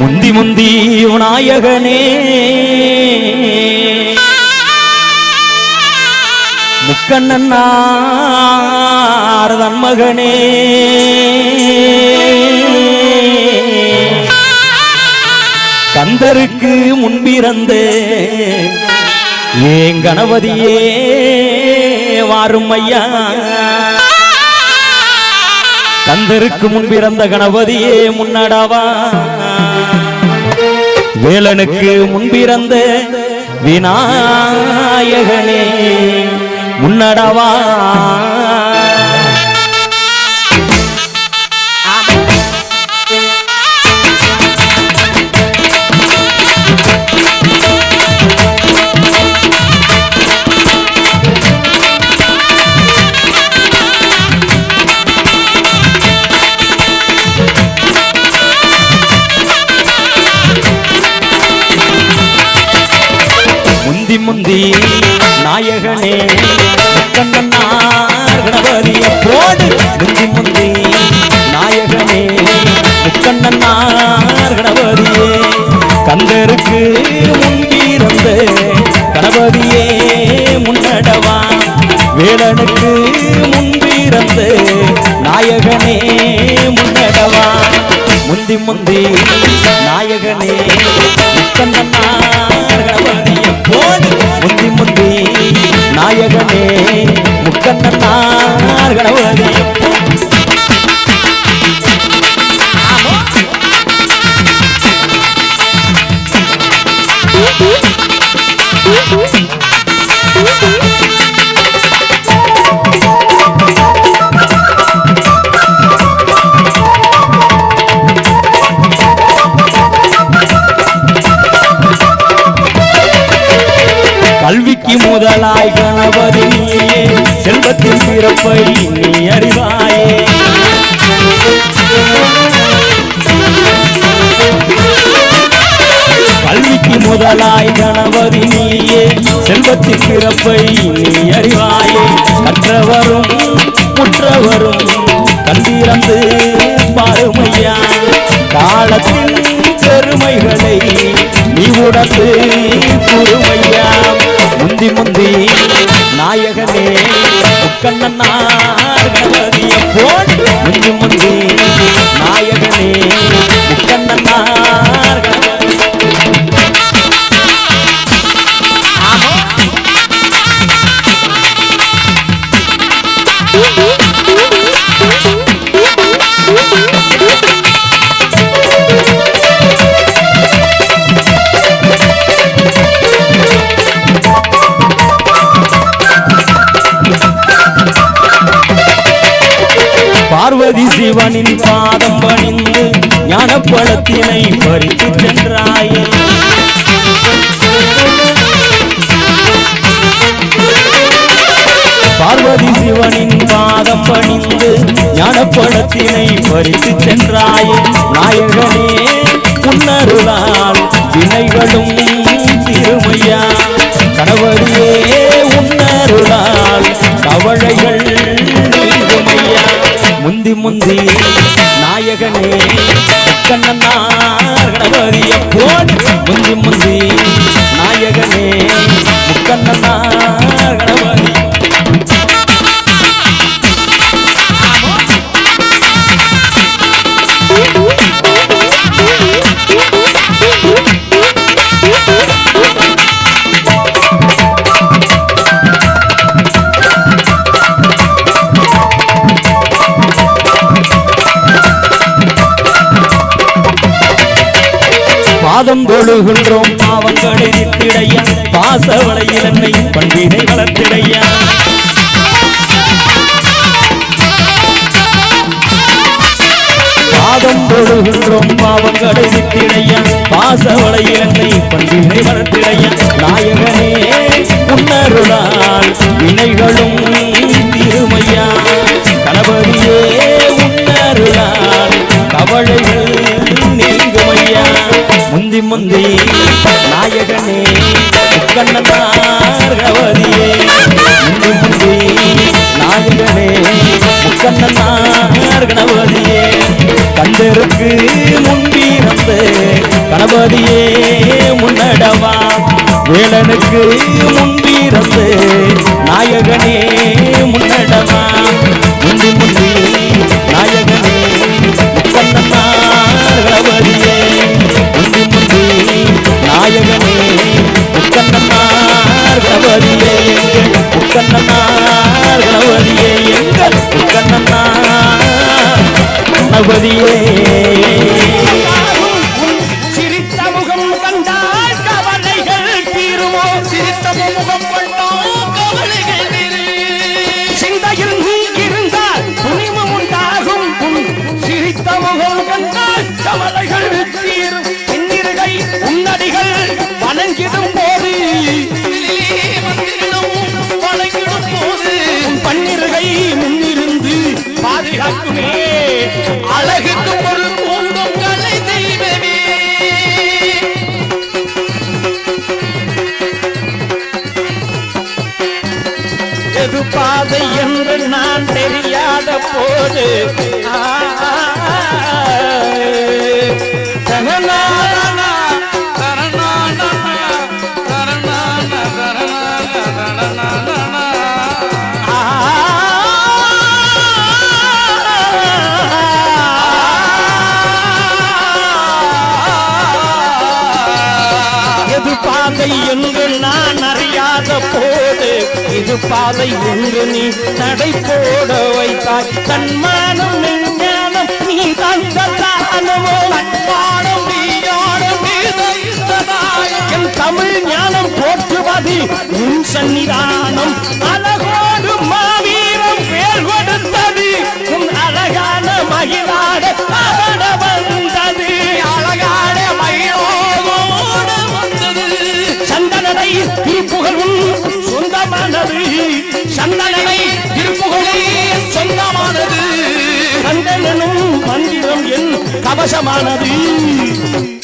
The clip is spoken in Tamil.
முந்தி விநாயகனே முக்கண்ணன் மகனே கந்தருக்கு முன்பிறந்த ஏன் கணபதியே வாரும் ஐயா. கந்தருக்கு முன்பிறந்த கணபதியே முன்னடவா. வேலனுக்கு முன்பிறந்த விநாயகனே முன்னடவா முந்தி நாயகனே முக்கண்ணனார் கணபதிய போடு. முந்தி முந்தி நாயகனே முக்கண்ணனார் கணபதியே. கந்தருக்கு முன்பிறந்த கணபதியே முன்னடவா. வேலனுக்கு முன்பிறந்த நாயகனே முந்தி முந்தி நாயகனே முக்கண்ணனார் கணபதிய முந்தி முந்தி நாயகனே முக்கண்ணனார் you. கல்விக்கு முதலாய் கணபதி. நீயே செல்வத்தின் பிறப்பை நீ அறிவாயே. கல்விக்கு முதலாய் கணபதி நீயே. செல்வத்தின் பிறப்பை நீ அறிவாயே. கற்றவரும் முற்றவரும் கண்டிறந்து பாருமையா. காலத்தின் பெருமைகளை நீ உடத்து முக்கண்ணனார் கணபதிய போன் முந்தி முந்தி ஞானப்பழத்தினை பறித்து சென்றாயே. பார்வதி சிவனின் பாதம் பணிந்து ஞானப்படத்தினை பறித்து சென்றாயே. நாயகனே உன்னருளால் வினைகளும் திருமையா. கணவரியே உன்னருளால் கவலைகள் முந்தி முந்தி நாயகனே கண்ணன்னா கணபதிய போடு முந்தி முந்தி நாயகனே முக்கண்ணனார் பாதம் தொழுகின்றோம். பாவங்களை நித்திடைய பாசவளையில் என்னை பண்பினை வளர்த்திடைய. பாதம் தொழுகின்றோம். பாவங்களை நித்திடைய பாசவளையில் பண்பினை வளர்த்திடைய. வேலனுக்கு முன்பிறந்து நாயகனே முன்னடமா. முந்தி முந்தி நாயகனே முக்கண்ணனார் முந்தி முந்தி நாயகனே முக்கண்ணனார் கணபதியே எங்கள் முக்கண்ணனார் எங்கள் முக்கண்ணனார் கணபதியே சிரித்த முகம் கண்ட முகம் கவலைகள் சிந்தையில் நீ இருந்தால் துணிவு உண்டாகும். சிரித்த முகம் கண்டால் கவலைகள் எது பாதை என்று நான் தெரியாத போது. ஆ, போது பாதை என்று நீ நடை போட வைத்தாய். தன்மானம் ஞானம் நீ தந்த தானமோ நட்பானம் என் தமிழ் ஞானம் போற்றுவது உன் சன்னிதானம் அழகோடு மாவீரம் பேர் கொடுத்தது உன் அழகான மகிழாட vai chamar né? na